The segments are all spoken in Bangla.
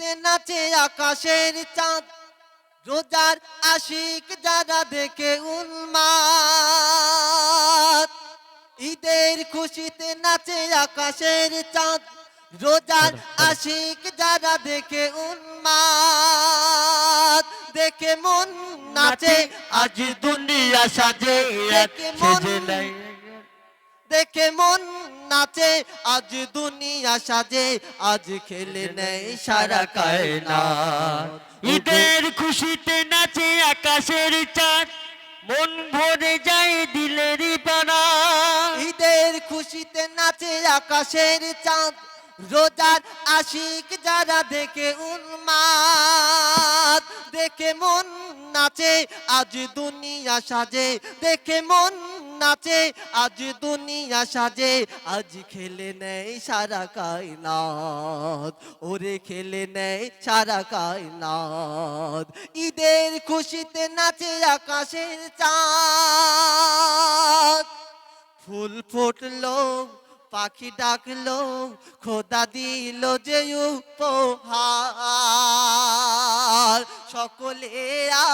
খুশিতে নাচে আকাশের চাঁদ। রোজার আশিক যারা দেখে উন্মাদ। ঈদের খুশিতে নাচে আকাশের চাঁদ। রোজার আশিক যারা দেখে উন্মাদ। দেখে মন নাচে। আজ দুনিয়া সাজে দেখে মন- দেখে মন নাচে আজ দুনিয়া সাজে আজ খেলে নেই সারা কায়না ঈদের খুশিতে নাচে আকাশের চাঁদ মন ভরে যায় দিলের পানা ঈদের খুশিতে নাচে আকাশের চাঁদ রোজার আশিক যারা দেখে উন্মাদ। দেখে মন নাচে আজ দুনিয়া সাজে দেখে মন নাচে, আজ দুনিয়া সাজে, আজ খেলে নেই সারা কায়নাত। ওরে খেলে নেই সারা কায়নাত। ঈদের খুশিতে নাচে আকাশের চাঁদ। ফুল ফুটলো, পাখি ডাকলো, খোদা দিল যে উপহার। সকলে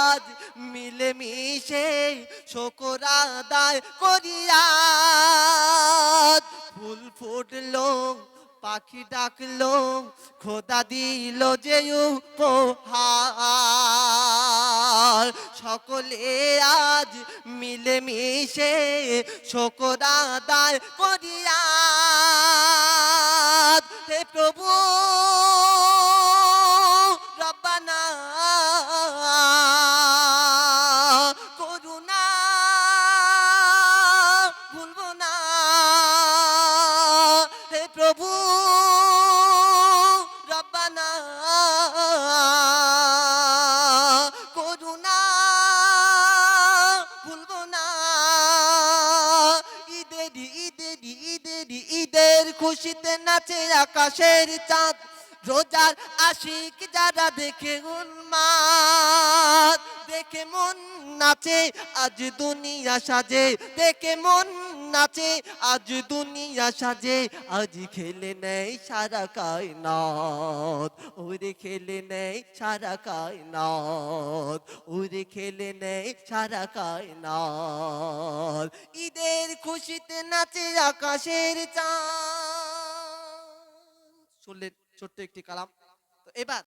আজ মিলে মিশে শকর আদায় করিয়া। ফুল ফুটলো, পাখি ডাকলো, খোদা দিল যে উপহার। সকলে আজ মিলে মিশে শকর আদায় করিয়া। হে প্রভু প্রভু, রব্বানা, করুণা ভুলবো না ঈদের ঈদের ঈদের ঈদের খুশিতে নাচে আকাশের চাঁদ, রোজার আশিক যারা দেখে উন্মাদ, দেখে মন নাচে, আজ দুনিয়া সাজে, দেখে মন নাচে, আজ দুনিয়া সাজে, আজ খেলে নেই সারা কায়নাত। ওরে খেলে নেই সারা কায়নাত, ওরে খেলে নেই সারা কায়নাত। ঈদের খুশিতে নাচে আকাশের চাঁদ। শুনলেন ছোট্ট একটি কালাম। তো এবার